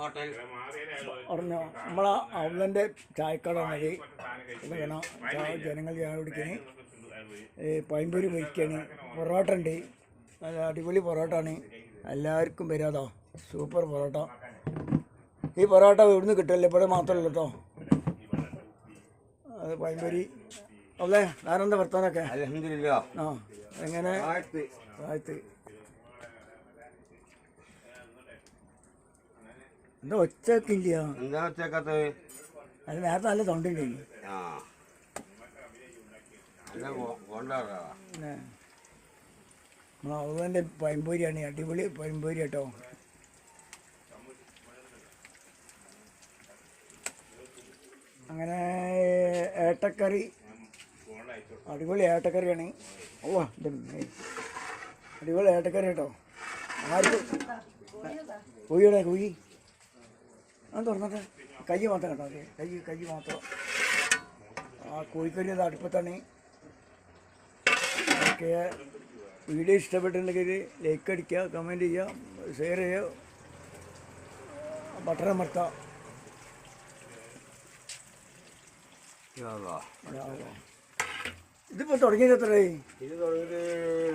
Hotel പറഞ്ഞോ? നമ്മളെ അവളന്റെ ചായക്കട മതി. വേണം ജനങ്ങൾ ചായ കുടിക്കണേ പൈമ്പൂരി പൊരിക്കാണ് പൊറോട്ട ഉണ്ട്. നല്ല അടിപൊളി പൊറോട്ട ആണ് എല്ലാവർക്കും വരാതോ? സൂപ്പർ പൊറോട്ട. ഈ പൊറോട്ട ഇവിടുന്ന് കിട്ടില്ല? ഇവിടെ മാത്രമല്ല കേട്ടോ. അത് പൈമ്പൂരി അല്ലേ ഞാനെന്താ വർത്താനൊക്കെ? ആ എങ്ങനെ? താഴത്ത് എന്താ ഒച്ചക്കില്ല എന്താ ഒച്ചക്കത്ത് അത് നേരത്തെ നല്ല തൊണ്ടില്ലേ? ആ. നമ്മളെ പഴംപൊരിയാണ് അടിപൊളി പഴംപൊരി കേട്ടോ. അങ്ങനെ ഏട്ടക്കറി അടിപൊളി ഏട്ടക്കറിയാണ്. ഓ. അടിപൊളി ഏട്ടക്കറി കേട്ടോ. ആർക്കും? കുഴിയുടെ കുഴി ആ തുറന്നിട്ട് കൈ മാത്രം കേട്ടോ അതെ കൈ കൈ മാത്രം. ആ കോഴിക്കറി അത് അടുപ്പത്താണ്. ഓക്കെ വീഡിയോ ഇഷ്ടപ്പെട്ടിട്ടുണ്ടെങ്കിൽ ലൈക്ക് അടിക്കുക കമന്റ് ചെയ്യുക ഷെയർ ചെയ്യുക. ബട്ടർ അമർത്താം ഇതിപ്പോൾ തുടങ്ങിയത് എത്രയായി? ഇത് തുടങ്ങിയിട്ട്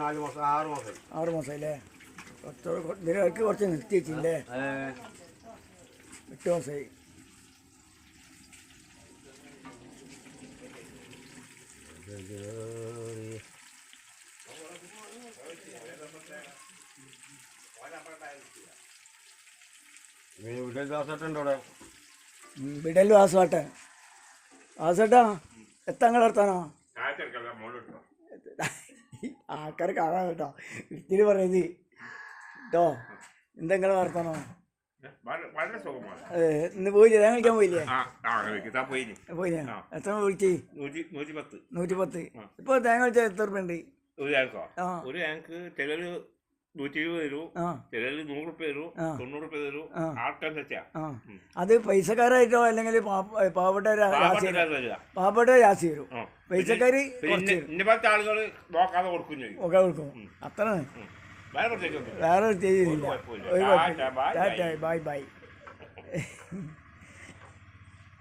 നാല് മാസം ആറ് മാസം. ആറ് മാസമല്ലേ കുറച്ച് ഇതിനിടയ്ക്ക് കുറച്ച് നിർത്തി വെച്ചില്ലേ ദോശട്ടുണ്ട് അവിടെ വിടൽ വാസുവാട്ടെ വാസുവേട്ടാ എത്താങ്കൾ വർത്താനോ? ആൾക്കാർ കാണാൻ കേട്ടോ. ഇത്തിരി പറയുന്നത് കേട്ടോ എന്തെങ്കിലും വർത്താനോ? വളരെ സുഖമാണ്. പോയില്ലേ? തേങ്ങ കളിക്കാൻ പോയില്ലേ? പോയില്ലേ? എത്ര വിളിച്ച്? നൂറ്റി പത്ത് ഇപ്പൊ തേങ്ങ വിളിച്ചാൽ എത്ര ഉണ്ട് ഒരു ടാങ്കോ ഒരു ചിലര് നൂറ്റി ഇരുപത് തരും ചിലര് നൂറ് റുപ്യ തരും. തൊണ്ണൂറ് റുപ്യ തരും. അത് പൈസക്കാരായിട്ടോ അല്ലെങ്കിൽ പാവ- പാവപ്പെട്ട പാവപ്പെട്ട രാശി വരും. പൈസക്കാര് ഇന്ന- ആളുകൾ നോക്കാതെ കൊടുക്കും. കൊടുക്കും അത്ര ഉം. വേറെ ചെയ്തില്ല ഒരു കുഴപ്പമില്ല. ബൈ. Bye bye